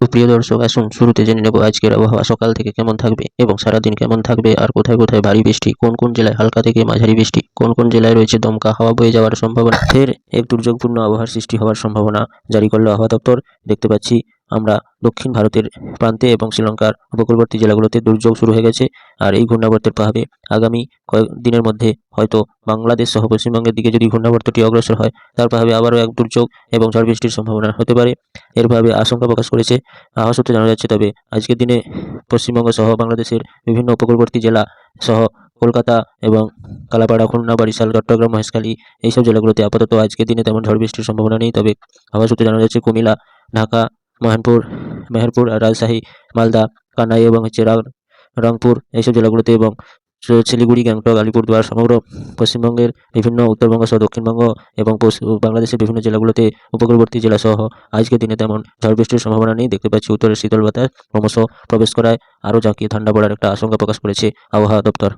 সুপ্রিয় দর্শক, আসুন শুরুতে জেনে নেব আজকের আবহাওয়া, সকাল থেকে কেমন থাকবে এবং সারাদিন কেমন থাকবে আর কোথায় কোথায় ভারী বৃষ্টি, কোন কোন জেলায় হালকা থেকে মাঝারি বৃষ্টি, কোন কোন জেলায় রয়েছে দমকা হাওয়া বয়ে যাওয়ার সম্ভাবনা। ফের এক দুর্যোগপূর্ণ আবহাওয়ার সৃষ্টি হওয়ার সম্ভাবনা জারি করল আবহাওয়া দপ্তর। দেখতে পাচ্ছি আমরা দক্ষিণ ভারতের প্রান্তে এবং শ্রীলঙ্কার উপকূলবর্তী জেলাগুলোতে দুর্যোগ শুরু হয়ে গেছে। আর এই ঘূর্ণাবর্তের প্রভাবে আগামী কয়েক দিনের মধ্যে হয়তো বাংলাদেশ সহ পশ্চিমবঙ্গের দিকে যদি ঘূর্ণাবর্তটি অগ্রসর হয়, তার প্রভাবে আবারও এক দুর্যোগ এবং ঝড় বৃষ্টির সম্ভাবনা হতে পারে। এর প্রভাবে আশঙ্কা প্রকাশ করেছে আবহাওয়া সূত্রে জানা যাচ্ছে, তবে আজকের দিনে পশ্চিমবঙ্গ সহ বাংলাদেশের বিভিন্ন উপকূলবর্তী জেলা সহ কলকাতা এবং কালাপাড়া, খুলনা, বরিশাল, চট্টগ্রাম, মহেশখালী এইসব জেলাগুলোতে আপাতত আজকের দিনে তেমন ঝড় বৃষ্টির সম্ভাবনা নেই। তবে আবহাওয়া সূত্রে জানা যাচ্ছে, কুমিল্লা, ঢাকা মহানপুর, মেহেরপুর আর রাজশাহী, মালদা কানাই এবং হচ্ছে রংপুর, এইসব জেলাগুলোতে এবং শিলিগুড়ি, গ্যাংটক, আলিপুরদুয়ার, সমগ্র পশ্চিমবঙ্গের বিভিন্ন উত্তরবঙ্গ সহ দক্ষিণবঙ্গ এবং বাংলাদেশের বিভিন্ন জেলাগুলোতে উপকূলবর্তী জেলা সহ আজকের দিনে তেমন ঝড় বৃষ্টির সম্ভাবনা নেই। দেখতে পাচ্ছি উত্তরের শীতল বাতাস ক্রমশ প্রবেশ করায় আরও জাঁকিয়ে ঠান্ডা পড়ার একটা আশঙ্কা প্রকাশ করেছে আবহাওয়া দপ্তর।